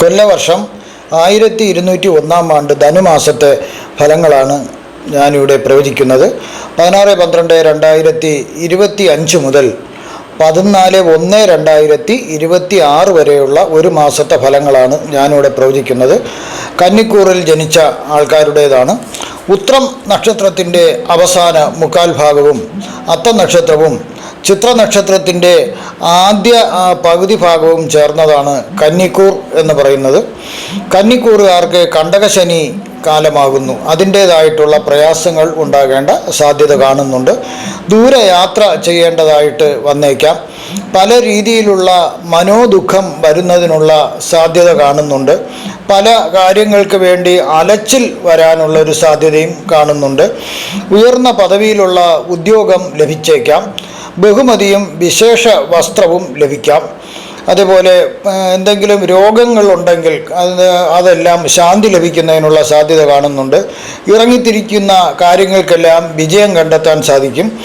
കൊല്ലവർഷം ആയിരത്തി ഇരുന്നൂറ്റി ഒന്നാം ആണ്ട് ധനുമാസത്തെ ഫലങ്ങളാണ് ഞാനിവിടെ പ്രവചിക്കുന്നത്. പതിനാറ് പന്ത്രണ്ട് രണ്ടായിരത്തി ഇരുപത്തി അഞ്ച് മുതൽ പതിനാല് ഒന്ന് രണ്ടായിരത്തി ഇരുപത്തി ആറ് വരെയുള്ള ഒരു മാസത്തെ ഫലങ്ങളാണ് ഞാനിവിടെ പ്രവചിക്കുന്നത്. കന്നിക്കൂറിൽ ജനിച്ച ആൾക്കാരുടേതാണ്. ഉത്രം നക്ഷത്രത്തിന്റെ അവസാന മുക്കാൽ ഭാഗവും അത്തം നക്ഷത്രവും ചിത്ര നക്ഷത്രത്തിന്റെ ആദ്യ പകുതി ഭാഗവും ചേർന്നതാണ് കന്നിക്കൂർ എന്ന് പറയുന്നത്. കന്നിക്കൂറുകാർക്ക് കണ്ടകശനി കാലമാകുന്നു. അതിന്റേതായിട്ടുള്ള പ്രയാസങ്ങൾ ഉണ്ടാകേണ്ട സാധ്യത കാണുന്നുണ്ട്. ദൂരയാത്ര ചെയ്യേണ്ടതായിട്ട് വന്നേക്കാം. പല രീതിയിലുള്ള മനോദുഃഖം വരുന്നതിനുള്ള സാധ്യത കാണുന്നുണ്ട്. പല കാര്യങ്ങൾക്ക് വേണ്ടി അലച്ചിൽ വരാനുള്ള ഒരു സാധ്യതയും കാണുന്നുണ്ട്. ഉയർന്ന പദവിയിലുള്ള ഉദ്യോഗം ലഭിച്ചേക്കാം. ബഹുമതിയും വിശേഷ വസ്ത്രവും ലഭിക്കാം. അതേപോലെ എന്തെങ്കിലും രോഗങ്ങളുണ്ടെങ്കിൽ അത് അതെല്ലാം ശാന്തി ലഭിക്കുന്നതിനുള്ള സാധ്യത കാണുന്നുണ്ട്. ഇറങ്ങിത്തിരിക്കുന്ന കാര്യങ്ങൾക്കെല്ലാം വിജയം കണ്ടെത്താൻ സാധിക്കും.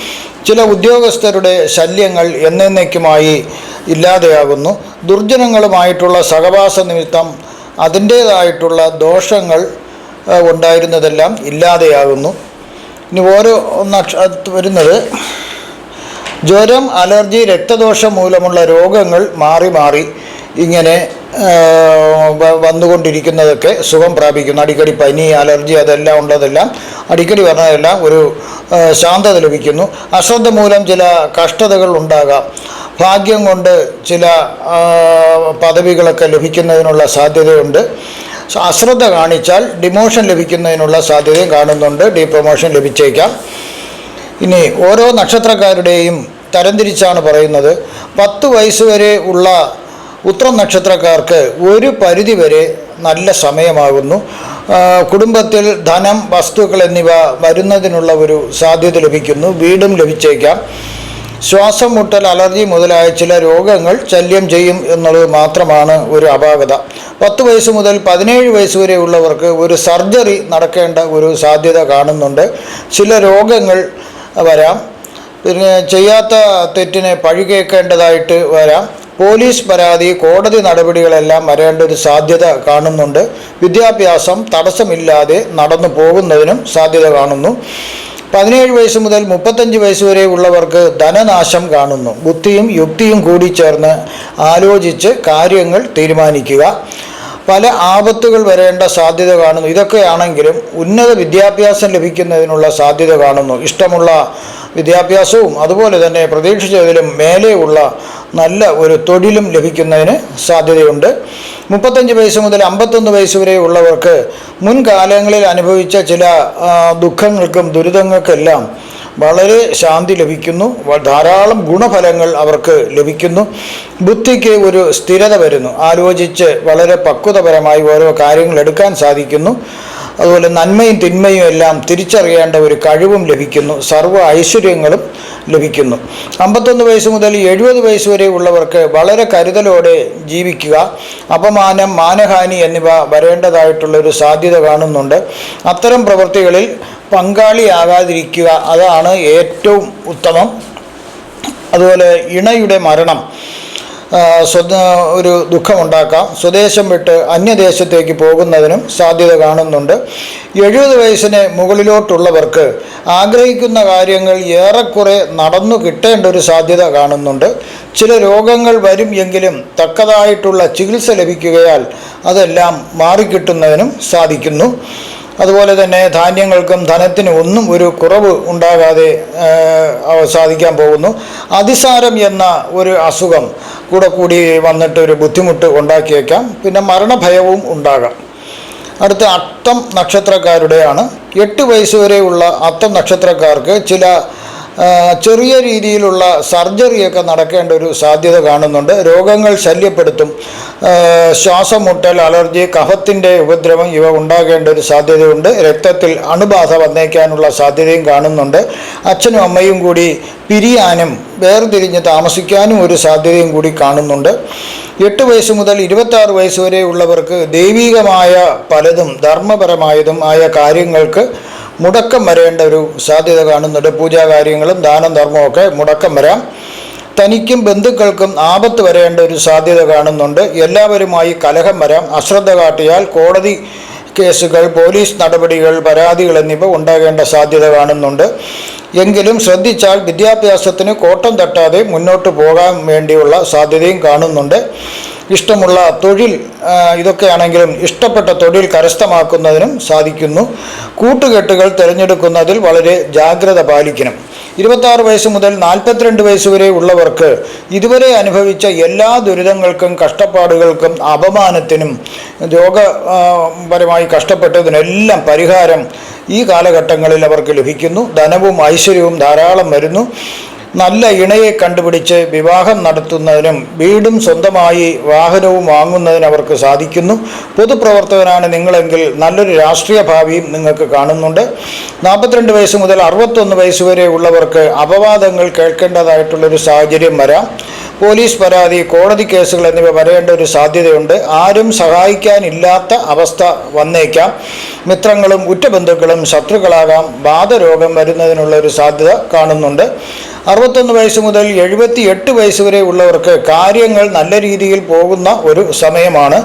ചില ഉദ്യോഗസ്ഥരുടെ ശല്യങ്ങൾ എന്നേക്കുമായി ഇല്ലാതെയാകുന്നു. ദുർജനങ്ങളുമായിട്ടുള്ള സഹവാസ നിമിത്തം അതിന്റേതായിട്ടുള്ള ദോഷങ്ങൾ ഉണ്ടായിരുന്നതെല്ലാം ഇല്ലാതെയാകുന്നു. ഇനി ഓരോ നക്ഷ വരുന്നത് ജ്വരം അലർജി രക്തദോഷം മൂലമുള്ള രോഗങ്ങൾ മാറി മാറി ഇങ്ങനെ വന്നുകൊണ്ടിരിക്കുന്നതൊക്കെ സുഖം പ്രാപിക്കുന്നു. അടിക്കടി പനി അലർജി അതെല്ലാം ഉള്ളതെല്ലാം അടിക്കടി പറഞ്ഞതെല്ലാം ഒരു ശാന്തത ലഭിക്കുന്നു. അശ്രദ്ധ മൂലം ചില കഷ്ടതകൾ ഉണ്ടാകാം. ഭാഗ്യം കൊണ്ട് ചില പദവികളൊക്കെ ലഭിക്കുന്നതിനുള്ള സാധ്യതയുണ്ട്. അശ്രദ്ധ കാണിച്ചാൽ ഡിമോഷൻ ലഭിക്കുന്നതിനുള്ള സാധ്യതയും കാണുന്നുണ്ട്. ഡി പ്രൊമോഷൻ ലഭിച്ചേക്കാം. ഇനി ഓരോ നക്ഷത്രക്കാരുടെയും തരംതിരിച്ചാണ് പറയുന്നത്. പത്ത് വയസ്സ് വരെ ഉള്ള ഉത്രം നക്ഷത്രക്കാർക്ക് ഒരു പരിധി വരെ നല്ല സമയമാകുന്നു. കുടുംബത്തിൽ ധനം വസ്തുക്കൾ എന്നിവ വരുന്നതിനുള്ള ഒരു സാധ്യത ലഭിക്കുന്നു. വീടും ലഭിച്ചേക്കാം. ശ്വാസം മുട്ടൽ അലർജി മുതലായ ചില രോഗങ്ങൾ ശല്യം ചെയ്യും എന്നുള്ളത് മാത്രമാണ് ഒരു അപാകത. പത്ത് വയസ്സ് മുതൽ പതിനേഴ് വയസ്സ് വരെ ഉള്ളവർക്ക് ഒരു സർജറി നടക്കേണ്ട ഒരു സാധ്യത കാണുന്നുണ്ട്. ചില രോഗങ്ങൾ വരാം. പിന്നെ ചെയ്യാത്ത തെറ്റിനെ പഴികേക്കേണ്ടതായിട്ട് വരാം. പോലീസ് പരാതി കോടതി നടപടികളെല്ലാം വരേണ്ട ഒരു സാധ്യത കാണുന്നുണ്ട്. വിദ്യാഭ്യാസം തടസ്സമില്ലാതെ നടന്നു പോകുന്നതിനും സാധ്യത കാണുന്നു. പതിനേഴ് വയസ്സ് മുതൽ മുപ്പത്തഞ്ച് വയസ്സ് വരെ ഉള്ളവർക്ക് ധനനാശം കാണുന്നു. ബുദ്ധിയും യുക്തിയും കൂടി ചേർന്ന് ആലോചിച്ച് കാര്യങ്ങൾ തീരുമാനിക്കുക. പല ആപത്തുകൾ വരേണ്ട സാധ്യത കാണുന്നു. ഇതൊക്കെയാണെങ്കിലും ഉന്നത വിദ്യാഭ്യാസം ലഭിക്കുന്നതിനുള്ള സാധ്യത കാണുന്നു. ഇഷ്ടമുള്ള വിദ്യാഭ്യാസവും അതുപോലെ തന്നെ പ്രതീക്ഷിച്ചതിലും മേലെയുള്ള നല്ല ഒരു തൊഴിലും ലഭിക്കുന്നതിന് സാധ്യതയുണ്ട്. മുപ്പത്തഞ്ച് വയസ്സ് മുതൽ അമ്പത്തൊന്ന് വയസ്സ് വരെ ഉള്ളവർക്ക് മുൻകാലങ്ങളിൽ അനുഭവിച്ച ചില ദുഃഖങ്ങൾക്കും ദുരിതങ്ങൾക്കെല്ലാം വളരെ ശാന്തി ലഭിക്കുന്നു. ധാരാളം ഗുണഫലങ്ങൾ അവർക്ക് ലഭിക്കുന്നു. ബുദ്ധിക്ക് ഒരു സ്ഥിരത വരുന്നു. ആലോചിച്ച് വളരെ പക്വതപരമായി ഓരോ കാര്യങ്ങൾ എടുക്കാൻ സാധിക്കുന്നു. അതുപോലെ നന്മയും തിന്മയും എല്ലാം തിരിച്ചറിയേണ്ട ഒരു കഴിവും ലഭിക്കുന്നു. സർവ ഐശ്വര്യങ്ങളും ലഭിക്കുന്നു. അമ്പത്തൊന്ന് വയസ്സ് മുതൽ എഴുപത് വയസ്സ് വരെ ഉള്ളവർക്ക് വളരെ കരുതലോടെ ജീവിക്കുക. അപമാനം മാനഹാനി എന്നിവ വരേണ്ടതായിട്ടുള്ള ഒരു സാധ്യത കാണുന്നുണ്ട്. അത്തരം പ്രവൃത്തികളിൽ പങ്കാളിയാകാതിരിക്കുക അതാണ് ഏറ്റവും ഉത്തമം. അതുപോലെ ഇണയുടെ മരണം. ഒരു ദുഃഖമുണ്ടാക്കാം. സ്വദേശം വിട്ട് അന്യദേശത്തേക്ക് പോകുന്നതിനും സാധ്യത കാണുന്നുണ്ട്. എഴുപത് വയസ്സിന് മുകളിലോട്ടുള്ളവർക്ക് ആഗ്രഹിക്കുന്ന കാര്യങ്ങൾ ഏറെക്കുറെ നടന്നു കിട്ടേണ്ട ഒരു സാധ്യത കാണുന്നുണ്ട്. ചില രോഗങ്ങൾ വരും എങ്കിലും തക്കതായിട്ടുള്ള ചികിത്സ ലഭിക്കുകയാൽ അതെല്ലാം മാറിക്കിട്ടുന്നതിനും സാധിക്കുന്നു. അതുപോലെ തന്നെ ധാന്യങ്ങൾക്കും ധനത്തിനും ഒന്നും ഒരു കുറവ് ഉണ്ടാകാതെ സാധിക്കാൻ പോകുന്നു. അതിസാരം എന്ന ഒരു അസുഖം കൂടെ കൂടി വന്നിട്ട് ഒരു ബുദ്ധിമുട്ട് ഉണ്ടാക്കിയേക്കാം. പിന്നെ മരണഭയവും ഉണ്ടാകാം. അടുത്ത അത്തം നക്ഷത്രക്കാരുടെയാണ്. എട്ട് വയസ്സ് വരെയുള്ള അത്തം നക്ഷത്രക്കാർക്ക് ചില ചെറിയ രീതിയിലുള്ള സർജറിയൊക്കെ നടക്കേണ്ട ഒരു സാധ്യത കാണുന്നുണ്ട്. രോഗങ്ങൾ ശല്യപ്പെടുത്തും. ശ്വാസമുട്ടൽ അലർജി കഫത്തിന്റെ ഉപദ്രവം ഇവ ഉണ്ടാകേണ്ട ഒരു സാധ്യതയുണ്ട്. രക്തത്തിൽ അണുബാധ വന്നേക്കാനുള്ള സാധ്യതയും കാണുന്നുണ്ട്. അച്ഛനും അമ്മയും കൂടി പിരിയാനും വേർതിരിഞ്ഞ് താമസിക്കാനും ഒരു സാധ്യതയും കൂടി കാണുന്നുണ്ട്. എട്ട് വയസ്സ് മുതൽ ഇരുപത്താറ് വയസ്സ് വരെ ഉള്ളവർക്ക് ദൈവികമായ പലതും ധർമ്മപരമായതും ആയ കാര്യങ്ങൾക്ക് മുടക്കം വരേണ്ട ഒരു സാധ്യത കാണുന്നുണ്ട്. പൂജാകാര്യങ്ങളും ദാനം ധർമ്മവും ഒക്കെ മുടക്കം വരാം. തനിക്കും ബന്ധുക്കൾക്കും ആപത്ത് വരേണ്ട ഒരു സാധ്യത കാണുന്നുണ്ട്. എല്ലാവരുമായി കലഹം വരാം. അശ്രദ്ധ കാട്ടിയാൽ കോടതി കേസുകൾ പോലീസ് നടപടികൾ പരാതികൾ എന്നിവ ഉണ്ടാകേണ്ട സാധ്യത കാണുന്നുണ്ട്. എങ്കിലും ശ്രദ്ധിച്ചാൽ വിദ്യാഭ്യാസത്തിന് കോട്ടം തട്ടാതെ മുന്നോട്ട് പോകാൻ വേണ്ടിയുള്ള സാധ്യതയും കാണുന്നുണ്ട്. ഇഷ്ടമുള്ള തൊഴിൽ ഇതൊക്കെയാണെങ്കിലും ഇഷ്ടപ്പെട്ട തൊഴിൽ കരസ്ഥമാക്കുന്നതിനും സാധിക്കുന്നു. കൂട്ടുകെട്ടുകൾ തിരഞ്ഞെടുക്കുന്നതിൽ വളരെ ജാഗ്രത പാലിക്കണം. ഇരുപത്താറ് വയസ്സ് മുതൽ നാൽപ്പത്തിരണ്ട് വയസ്സ് വരെ ഉള്ളവർക്ക് ഇതുവരെ അനുഭവിച്ച എല്ലാ ദുരിതങ്ങൾക്കും കഷ്ടപ്പാടുകൾക്കും അപമാനത്തിനും രോഗപരമായി കഷ്ടപ്പെട്ടതിനെല്ലാം പരിഹാരം ഈ കാലഘട്ടങ്ങളിൽ അവർക്ക് ലഭിക്കുന്നു. ധനവും ഐശ്വര്യവും ധാരാളം വരുന്നു. നല്ല ഇണയെ കണ്ടുപിടിച്ച് വിവാഹം നടത്തുന്നതിനും വീടും സ്വന്തമായി വാഹനവും വാങ്ങുന്നതിന് അവർക്ക് സാധിക്കുന്നു. പൊതുപ്രവർത്തകനാണ് നിങ്ങളെങ്കിൽ നല്ലൊരു രാഷ്ട്രീയ ഭാവിയും നിങ്ങൾക്ക് കാണുന്നുണ്ട്. നാൽപ്പത്തിരണ്ട് വയസ്സ് മുതൽ അറുപത്തൊന്ന് വയസ്സ് വരെ ഉള്ളവർക്ക് അപവാദങ്ങൾ കേൾക്കേണ്ടതായിട്ടുള്ളൊരു സാഹചര്യം വരാം. പോലീസ് പരാതി കോടതി കേസുകൾ എന്നിവ വരേണ്ട ഒരു സാധ്യതയുണ്ട്. ആരും സഹായിക്കാനില്ലാത്ത അവസ്ഥ വന്നേക്കാം. മിത്രങ്ങളും ഉറ്റബന്ധുക്കളും ശത്രുക്കളാകാം. ബാധരോഗം വരുന്നതിനുള്ള ഒരു സാധ്യത കാണുന്നുണ്ട്. അറുപത്തൊന്ന് വയസ്സ് മുതൽ എഴുപത്തി എട്ട് വയസ്സ് വരെ ഉള്ളവർക്ക് കാര്യങ്ങൾ നല്ല രീതിയിൽ പോകുന്ന ഒരു സമയമാണ്.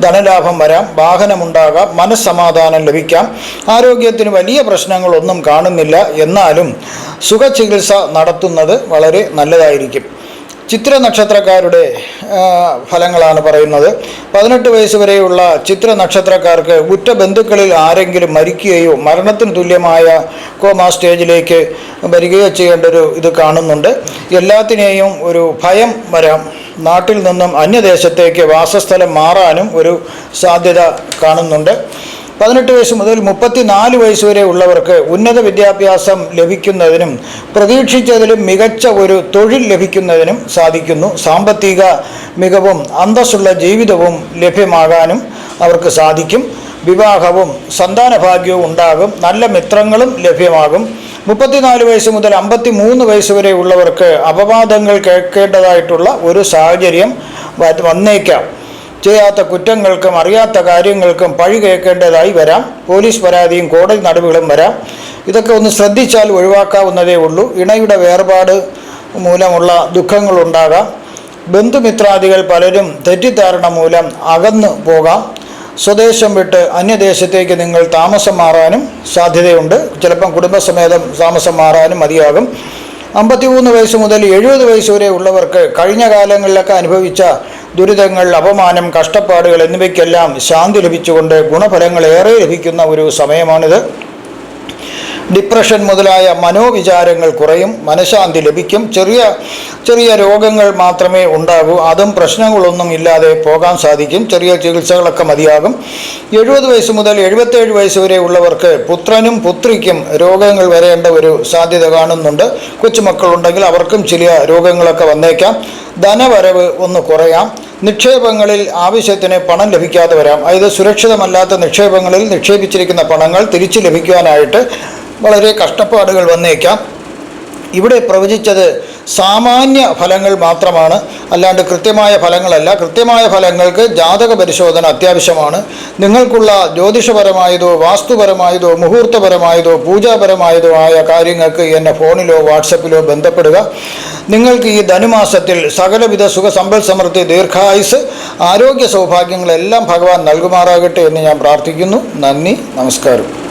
ധനലാഭം വരാം വാഹനമുണ്ടാകാം മനസ്സമാധാനം ലഭിക്കാം. ആരോഗ്യത്തിന് വലിയ പ്രശ്നങ്ങളൊന്നും കാണുന്നില്ല. എന്നാലും സുഖചികിത്സ നടത്തുന്നത് വളരെ നല്ലതായിരിക്കും. ചിത്ര നക്ഷത്രക്കാരുടെ ഫലങ്ങളാണ് പറയുന്നത്. പതിനെട്ട് വയസ്സ് വരെയുള്ള ചിത്ര നക്ഷത്രക്കാർക്ക് ഉറ്റ ബന്ധുക്കളിൽ ആരെങ്കിലും മരിക്കുകയോ മരണത്തിന് തുല്യമായ കോമ സ്റ്റേജിലേക്ക് വരികയോ ചെയ്യേണ്ട ഒരു ഇത് കാണുന്നുണ്ട്. എല്ലാത്തിനെയും ഒരു ഭയം വരാം. നാട്ടിൽ നിന്നും അന്യദേശത്തേക്ക് വാസസ്ഥലം മാറാനും ഒരു സാധ്യത കാണുന്നുണ്ട്. പതിനെട്ട് വയസ്സ് മുതൽ മുപ്പത്തിനാല് വയസ്സ് വരെ ഉള്ളവർക്ക് ഉന്നത വിദ്യാഭ്യാസം ലഭിക്കുന്നതിനും പ്രതീക്ഷിച്ചതിലും മികച്ച ഒരു തൊഴിൽ ലഭിക്കുന്നതിനും സാധിക്കുന്നു. സാമ്പത്തിക മികവും അന്തസ്സുള്ള ജീവിതവും ലഭ്യമാകാനും അവർക്ക് സാധിക്കും. വിവാഹവും സന്താനഭാഗ്യവും ഉണ്ടാകും. നല്ല മിത്രങ്ങളും ലഭ്യമാകും. മുപ്പത്തിനാല് വയസ്സ് മുതൽ അമ്പത്തി മൂന്ന് വയസ്സ് വരെ ഉള്ളവർക്ക് അപവാദങ്ങൾ കേൾക്കേണ്ടതായിട്ടുള്ള ഒരു സാഹചര്യം വന്നേക്കാം. ചെയ്യാത്ത കുറ്റങ്ങൾക്കും അറിയാത്ത കാര്യങ്ങൾക്കും പഴി കേൾക്കേണ്ടതായി വരാം. പോലീസ് പരാതിയും കോടതി നടപടികളും വരാം. ഇതൊക്കെ ഒന്ന് ശ്രദ്ധിച്ചാൽ ഒഴിവാക്കാവുന്നതേ ഉള്ളൂ. ഇണയുടെ വേർപാട് മൂലമുള്ള ദുഃഖങ്ങളുണ്ടാകാം. ബന്ധുമിത്രാദികൾ പലരും തെറ്റിദ്ധാരണ മൂലം അകന്നു പോകാം. സ്വദേശം വിട്ട് അന്യദേശത്തേക്ക് നിങ്ങൾ താമസം മാറാനും സാധ്യതയുണ്ട്. ചിലപ്പം കുടുംബസമേതം താമസം മാറാനും മതിയാകും. അമ്പത്തിമൂന്ന് വയസ്സ് മുതൽ എഴുപത് വയസ്സ് വരെ ഉള്ളവർക്ക് കഴിഞ്ഞ കാലങ്ങളിലൊക്കെ അനുഭവിച്ച ദുരിതങ്ങൾ അപമാനം കഷ്ടപ്പാടുകൾ എന്നിവയ്ക്കെല്ലാം ശാന്തി ലഭിച്ചുകൊണ്ട് ഗുണഫലങ്ങൾ ഏറെ ലഭിക്കുന്ന ഒരു സമയമാണിത്. ഡിപ്രഷൻ മുതലായ മനോവിചാരങ്ങൾ കുറയും മനഃശാന്തി ലഭിക്കും. ചെറിയ ചെറിയ രോഗങ്ങൾ മാത്രമേ ഉണ്ടാകൂ. അതും പ്രശ്നങ്ങളൊന്നും ഇല്ലാതെ പോകാൻ സാധിക്കും. ചെറിയ ചികിത്സകളൊക്കെ മതിയാകും. എഴുപത് വയസ്സ് മുതൽ എഴുപത്തേഴ് വയസ്സ് വരെ ഉള്ളവർക്ക് പുത്രനും പുത്രിക്കും രോഗങ്ങൾ വരേണ്ട ഒരു സാധ്യത കാണുന്നുണ്ട്. കൊച്ചുമക്കളുണ്ടെങ്കിൽ അവർക്കും ചില രോഗങ്ങളൊക്കെ വന്നേക്കാം. ധനവരവ് ഒന്ന് കുറയാം. നിക്ഷേപങ്ങളിൽ ആവശ്യത്തിന് പണം ലഭിക്കാതെ വരാം. അതായത് സുരക്ഷിതമല്ലാത്ത നിക്ഷേപങ്ങളിൽ നിക്ഷേപിച്ചിരിക്കുന്ന പണങ്ങൾ തിരിച്ചു ലഭിക്കുവാനായിട്ട് വളരെ കഷ്ടപ്പാടുകൾ വന്നേക്കാം. ഇവിടെ പ്രവചിച്ചത് സാമാന്യ ഫലങ്ങൾ മാത്രമാണ്. അല്ലാണ്ട് കൃത്യമായ ഫലങ്ങളല്ല. കൃത്യമായ ഫലങ്ങൾക്ക് ജാതക പരിശോധന അത്യാവശ്യമാണ്. നിങ്ങൾക്കുള്ള ജ്യോതിഷപരമായതോ വാസ്തുപരമായതോ മുഹൂർത്തപരമായതോ പൂജാപരമായതോ ആയ കാര്യങ്ങൾക്ക് എന്നെ ഫോണിലോ വാട്സപ്പിലോ ബന്ധപ്പെടുക. നിങ്ങൾക്ക് ഈ ധനുമാസത്തിൽ സകലവിധ സുഖ സമ്പൽ സമൃദ്ധി ദീർഘായുസ് ആരോഗ്യ സൗഭാഗ്യങ്ങളെല്ലാം ഭഗവാൻ നൽകുമാറാകട്ടെ എന്ന് ഞാൻ പ്രാർത്ഥിക്കുന്നു. നന്ദി. നമസ്കാരം.